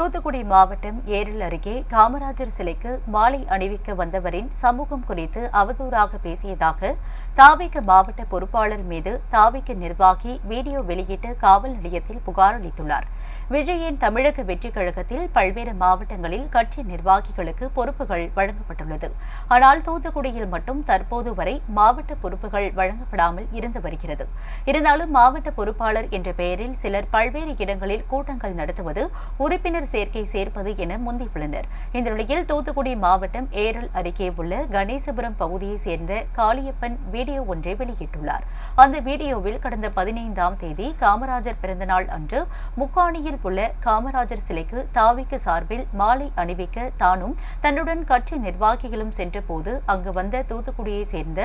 தூத்துக்குடி மாவட்டம் ஏரல் அருகே காமராஜர் சிலைக்கு மாலை அணிவிக்க வந்தவரின் சமூகம் குறித்து அவதூறாக பேசியதாக தாவிக மாவட்ட பொறுப்பாளர் மீது தாவிக நிர்வாகி வீடியோ வெளியிட்டு காவல் நிலையத்தில் புகார் அளித்துள்ளார். விஜயின் தமிழக வெற்றிக் கழகத்தில் பல்வேறு மாவட்டங்களில் கட்சி நிர்வாகிகளுக்கு பொறுப்புகள் வழங்கப்பட்டுள்ளது. ஆனால் தூத்துக்குடியில் மட்டும் தற்போது வரை மாவட்ட பொறுப்புகள் வழங்கப்படாமல் இருந்து வருகிறது. இருந்தாலும் மாவட்ட பொறுப்பாளர் என்ற பெயரில் சிலர் பல்வேறு இடங்களில் கூட்டங்கள் நடத்துவது உறுப்பினர் சேர்க்கை சேர்ப்பது என முந்தியுள்ளனர் இந்த நிலையில் தூத்துக்குடி மாவட்டம் ஏரல் அருகே உள்ள கணேசபுரம் பகுதியைச் சேர்ந்த காளியப்பன் வீடியோ ஒன்றை வெளியிட்டுள்ளார். அந்த வீடியோவில் கடந்த பதினைந்தாம் தேதி காமராஜர் பிறந்தநாள் அன்று முக்காணியில் உள்ள காமராஜர் சிலைக்கு தாவிக்கு சார்பில் மாலை அணிவிக்க தானும் தன்னுடன் கட்சி நிர்வாகிகளும் சென்றபோது அங்கு வந்த தூத்துக்குடியைச் சேர்ந்த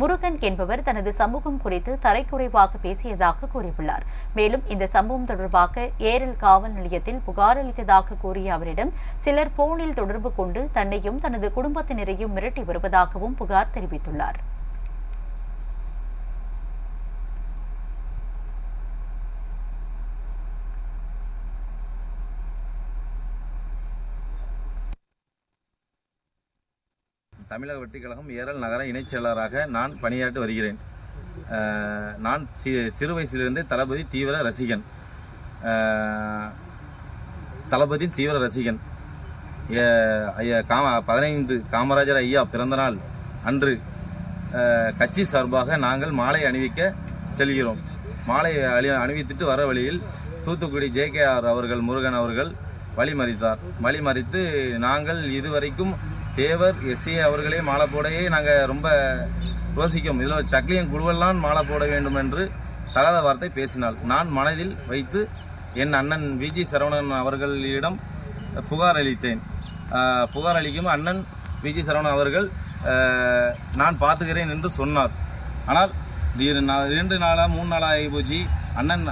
முருகன் என்பவர் தனது சமூகம் குறித்து தரைக்குறைவாக பேசியதாக கூறியுள்ளார். மேலும் இந்த சம்பவம் தொடர்பாக ஏரல் காவல் நிலையத்தில் புகார் அளித்ததாக கூறிய அவரிடம் சிலர் போனில் தொடர்பு கொண்டு தன்னையும் தனது குடும்பத்தினரையும் மிரட்டி வருவதாகவும் புகார் தெரிவித்துள்ளார். தமிழக வெற்றி கழகம் ஏரல் நகர இணைச் செயலராக நான் பணியாற்றி வருகிறேன். நான் சி சிறு வயசிலிருந்தே தளபதி தீவிர ரசிகன். தளபதியின் தளபதி தீவிர ரசிகன். ஐயா காம பதினைந்து காமராஜர் ஐயா பிறந்தநாள் அன்று கட்சி சார்பாக நாங்கள் மாலை அணிவிக்க செல்கிறோம். மாலை அணி அணிவித்துட்டு வர வழியில் தூத்துக்குடி ஜேகேஆர் அவர்கள் முருகன் அவர்கள் வழிமறித்தார். வழிமறித்து நாங்கள் இதுவரைக்கும் தேவர் எஸ்ஏ அவர்களே மாலை போடையே நாங்கள் ரொம்ப யோசிக்கும் இதில் சக்லியன் குழுவெல்லாம் மாலை போட வேண்டும் என்று தகாத வார்த்தை பேசினாள். நான் மனதில் வைத்து என் அண்ணன் விஜி சரவணன் அவர்களிடம் புகார் அளித்தேன். புகார் அளிக்கும் அண்ணன் விஜி சரவணன் அவர்கள் நான் பார்த்துக்கிறேன் என்று சொன்னார். ஆனால் இரு நா- இரண்டு நாளாக மூணு நாளாக ஆகி போச்சு. அண்ணன்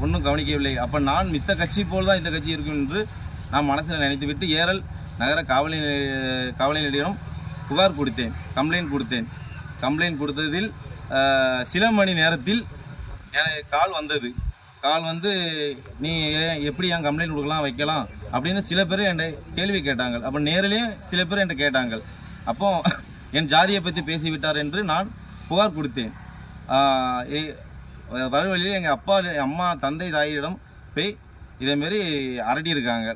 ஒன்றும் கவனிக்கவில்லை. அப்போ நான் மித்த கட்சி போல் தான் இந்த கட்சி இருக்கும் என்று நான் மனசில் நினைத்துவிட்டு ஏரல் நகர காவல் காவல் நிலையம் புகார் கொடுத்தேன் கம்ப்ளைண்ட் கொடுத்தேன். கம்ப்ளைண்ட் கொடுத்ததில் சில மணி நேரத்தில் எனக்கு கால் வந்தது. கால் வந்து நீ எப்படி என் கம்ப்ளைண்ட் கொடுக்கலாம் வைக்கலாம்? அப்படின்னு சில பேர் என்கிட்ட கேள்வி கேட்டாங்க. அப்போ நேரிலேயும் சில பேர் என்கிட்ட கேட்டாங்க. அப்போ என் ஜாதியை பற்றி பேசிவிட்டார் என்று நான் புகார் கொடுத்தேன். வரவழியில் வழியில் எங்கள் அப்பா அம்மா தந்தை தாயிடம் போய் இதேமாரி அரட்டியிருக்காங்க